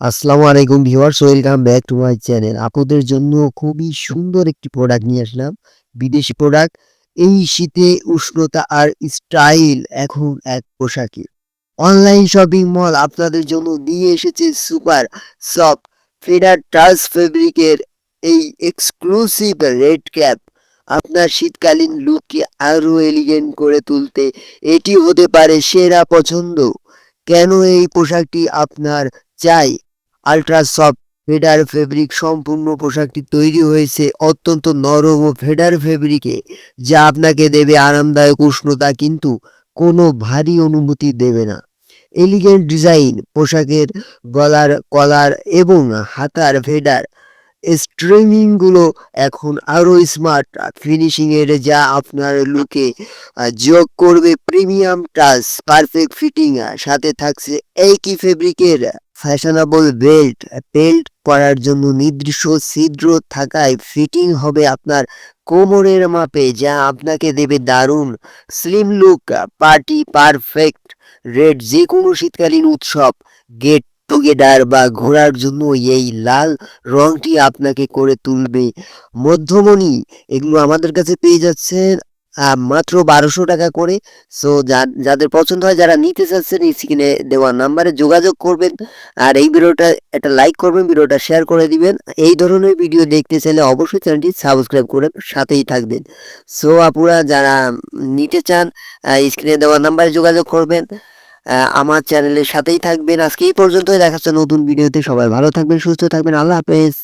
আসসালামু আলাইকুম viewers, welcome back to my channel. আপনাদের জন্য খুবই সুন্দর একটি প্রোডাক্ট নিয়ে আসলাম, বিদেশি প্রোডাক্ট এই শীতে উষ্ণতা আর স্টাইল এখন এক পোশাকে। অনলাইন শপিং মল আপনাদের জন্য নিয়ে এসেছে সুপার সফট ফেডার টাচ ফেব্রিকের এই এক্সক্লুসিভ রেড ক্যাপ আপনার শীতকালীন লুককে আরও এলিগেন্ট করে তুলতে এটি হতে পারে সেরা পছন্দ। কেন এই পোশাকটি আপনার চাই? আলট্রা সফট ফেডার ফেব্রিক সম্পূর্ণ পোশাকটি তৈরি হয়েছে অত্যন্ত নরম ও ফেডার ফেব্রিকে যা আপনাকে দেবে আরামদায়ক উষ্ণতা কিন্তু কোনো ভারী অনুভূতি দেবে না। এলিগেন্ট ডিজাইন পোশাকের গলার কলার এবং হাতার ফেডার স্ট্রিমিংগুলো এখন আরও স্মার্ট ফিনিশিংয়ের যা আপনার লুকে যোগ করবে প্রিমিয়াম টাচ পারফেক্ট ফিটিং সাথে থাকছে একই ফেব্রিকের ফ্যাশনেবল বেল্ট বেল্ট পরার জন্য নির্দিষ্ট ছিদ্র থাকায় ফিটিং হবে আপনার কোমরের মাপে, যা আপনাকে দেবে দারুণ slim look, party perfect red যে কোনো শীতকালীন উৎসব, গেট টুগেদার বা ঘোরার জন্য এই লাল রংটি আপনাকে করে তুলবে। মধ্যমণি, এগুলো আমাদের কাছে পেয়ে যাচ্ছেন মাত্র বারোশো টাকা করে। সো যাদের পছন্দ হয়, যারা নিতে চাচ্ছেন স্ক্রিনে দেওয়া নাম্বারে যোগাযোগ করবেন। আর এই ভিডিওটা, একটা লাইক করবেন, ভিডিওটা শেয়ার করে দিবেন। এই ধরনের ভিডিও দেখতে চাইলে অবশ্যই চ্যানেলটি সাবস্ক্রাইব করে সাথেই থাকবেন। সো আপুরা, যারা নিতে চান স্ক্রিনে দেওয়া নাম্বারে যোগাযোগ করবেন। আমার চ্যানেলের সাথেই থাকবেন। আজকে এই পর্যন্তই। দেখাচ্ছে নতুন ভিডিওতে সবাই ভালো থাকবেন, সুস্থ থাকবেন। আল্লাহ হাফেজ।